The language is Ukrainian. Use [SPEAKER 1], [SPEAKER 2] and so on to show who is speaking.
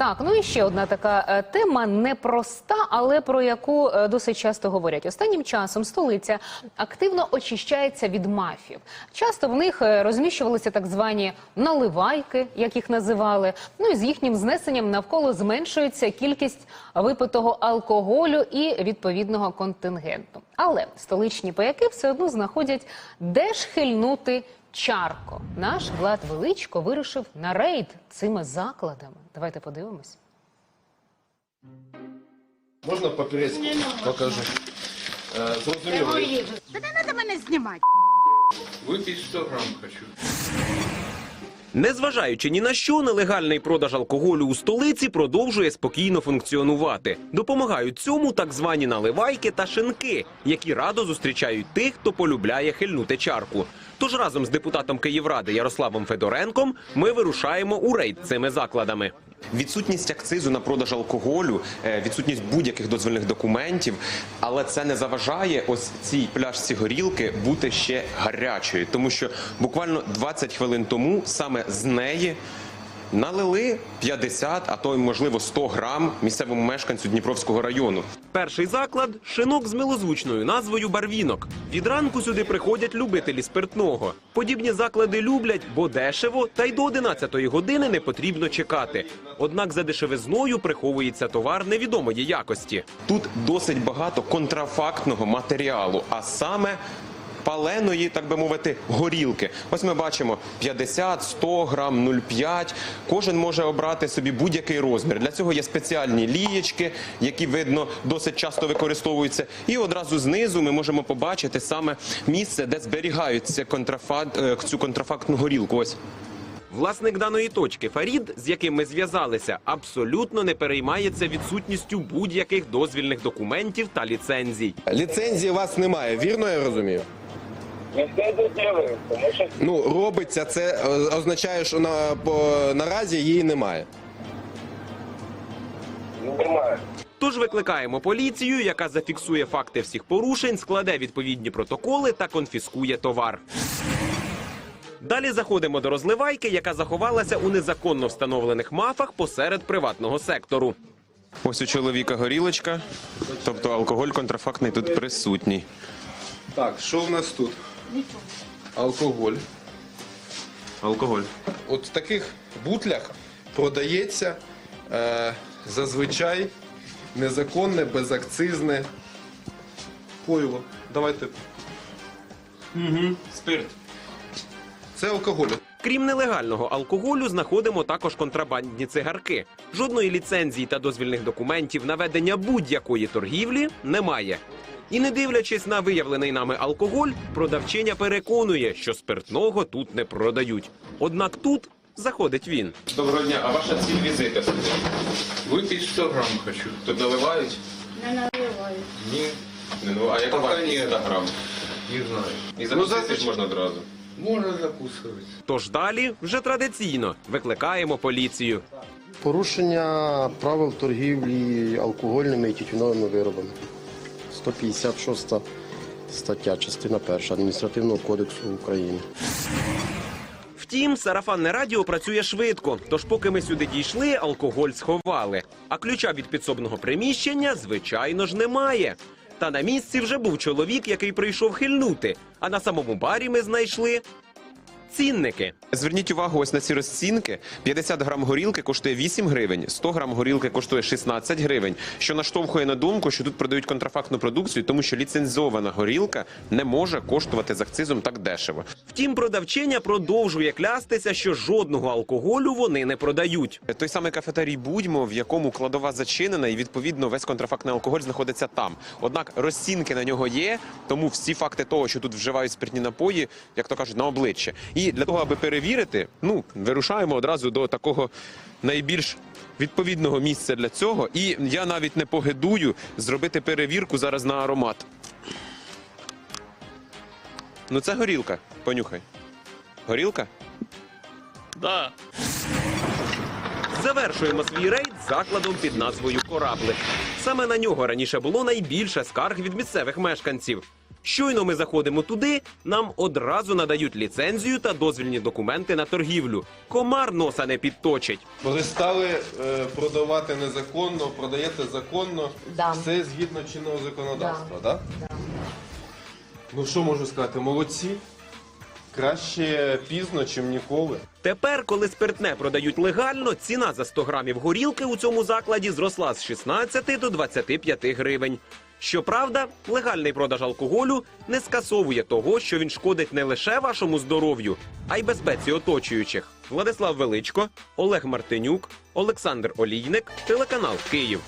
[SPEAKER 1] Так, ну і ще одна така е, тема непроста, але про яку е, досить часто говорять. Останнім часом столиця активно очищається від мафів. Часто в них е, розміщувалися так звані наливайки, як їх називали. Ну і з їхнім знесенням навколо зменшується кількість випитого алкоголю і відповідного контингенту. Але столичні паяки все одно знаходять, де ж хильнути чарко. Наш Влад Величко вирушив на рейд цими закладами. Давайте подивимось.
[SPEAKER 2] Можна папірець покажу? Е, Зрозуміло.
[SPEAKER 3] Та не треба мене знімати.
[SPEAKER 2] Випіть 100 грам хочу.
[SPEAKER 4] Незважаючи ні на що, нелегальний продаж алкоголю у столиці продовжує спокійно функціонувати. Допомагають цьому так звані наливайки та шинки, які радо зустрічають тих, хто полюбляє хильнути чарку. Тож разом з депутатом Київради Ярославом Федоренком ми вирушаємо у рейд цими закладами. Відсутність акцизу на продаж алкоголю, е, відсутність будь-яких дозвільних документів, але це не заважає ось цій пляшці горілки бути ще гарячою, тому що буквально 20 хвилин тому саме з неї налили 50, а то й можливо 100 грам місцевому мешканцю Дніпровського району. Перший заклад шинок з милозвучною назвою Барвінок. Від ранку сюди приходять любителі спиртного. Подібні заклади люблять, бо дешево, та й до 11-ї години не потрібно чекати. Однак за дешевизною приховується товар невідомої якості. Тут досить багато контрафактного матеріалу, а саме паленої, так би мовити, горілки. Ось ми бачимо 50, 100 грам, 0,5. Кожен може обрати собі будь-який розмір. Для цього є спеціальні лієчки, які видно досить часто використовуються. І одразу знизу ми можемо побачити саме місце, де зберігаються контрафакт, е, цю контрафактну горілку. Ось. Власник даної точки Фарід, з яким ми зв'язалися, абсолютно не переймається відсутністю будь-яких дозвільних документів та ліцензій.
[SPEAKER 2] Ліцензії у вас немає, вірно я розумію?
[SPEAKER 5] Що
[SPEAKER 2] Ну, робиться, це е, означає, що на, по, наразі її немає.
[SPEAKER 5] немає.
[SPEAKER 4] Тож викликаємо поліцію, яка зафіксує факти всіх порушень, складе відповідні протоколи та конфіскує товар. Далі заходимо до розливайки, яка заховалася у незаконно встановлених мафах посеред приватного сектору. Ось у чоловіка горілочка, тобто алкоголь контрафактний тут присутній.
[SPEAKER 2] Так, що в нас тут? Алкоголь.
[SPEAKER 4] Алкоголь.
[SPEAKER 2] От в таких бутлях продається е, зазвичай незаконне, безакцизне пойло. Давайте.
[SPEAKER 4] Спирт.
[SPEAKER 2] Це алкоголь.
[SPEAKER 4] Крім нелегального алкоголю, знаходимо також контрабандні цигарки. Жодної ліцензії та дозвільних документів на ведення будь-якої торгівлі немає. І не дивлячись на виявлений нами алкоголь, продавчиня переконує, що спиртного тут не продають. Однак тут заходить він.
[SPEAKER 2] Доброго дня, а ваша ціль візита сюди?
[SPEAKER 6] Выпить 100 грамм хочу.
[SPEAKER 2] Тут наливають?
[SPEAKER 3] Не наливаю.
[SPEAKER 6] Не,
[SPEAKER 2] Не, Ну, а яка вартість 100 грам?
[SPEAKER 6] не знаю.
[SPEAKER 2] І
[SPEAKER 6] Ну,
[SPEAKER 2] ж можна одразу.
[SPEAKER 6] Можно закусывать.
[SPEAKER 4] Тож далі вже традиційно викликаємо поліцію.
[SPEAKER 7] Порушення правил торгівлі алкогольними і тютюновими виробами. 156 стаття, частина 1 Адміністративного кодексу України.
[SPEAKER 4] Втім, сарафанне радіо працює швидко. Тож, поки ми сюди дійшли, алкоголь сховали. А ключа від підсобного приміщення, звичайно ж, немає. Та на місці вже був чоловік, який прийшов хильнути. А на самому барі ми знайшли цінники. Зверніть увагу ось на ці розцінки. 50 грам горілки коштує 8 гривень, 100 грам горілки коштує 16 гривень, що наштовхує на думку, що тут продають контрафактну продукцію, тому що ліцензована горілка не може коштувати з акцизом так дешево. Втім, продавчиня продовжує клястися, що жодного алкоголю вони не продають. Той самий кафетерій Будьмо, в якому кладова зачинена, і відповідно весь контрафактний алкоголь знаходиться там. Однак розцінки на нього є, тому всі факти того, що тут вживають спиртні напої, як то кажуть, на обличчя. І для того, аби перевірити, ну вирушаємо одразу до такого найбільш відповідного місця для цього. І я навіть не погидую зробити перевірку зараз на аромат. Ну це горілка. Понюхай. Горілка?
[SPEAKER 8] Да.
[SPEAKER 4] Завершуємо свій рейд закладом під назвою Кораблик. Саме на нього раніше було найбільше скарг від місцевих мешканців. Щойно ми заходимо туди, нам одразу надають ліцензію та дозвільні документи на торгівлю. Комар носа не підточить.
[SPEAKER 2] Перестали е, продавати незаконно, продаєте законно.
[SPEAKER 9] Да.
[SPEAKER 2] Все згідно чинного законодавства, так? Да. Ну що можу сказати, молодці. Краще пізно, чим ніколи.
[SPEAKER 4] Тепер, коли спиртне продають легально, ціна за 100 грамів горілки у цьому закладі зросла з 16 до 25 гривень. Щоправда, легальний продаж алкоголю не скасовує того, що він шкодить не лише вашому здоров'ю, а й безпеці оточуючих. Владислав Величко, Олег Мартинюк, Олександр Олійник, телеканал Київ.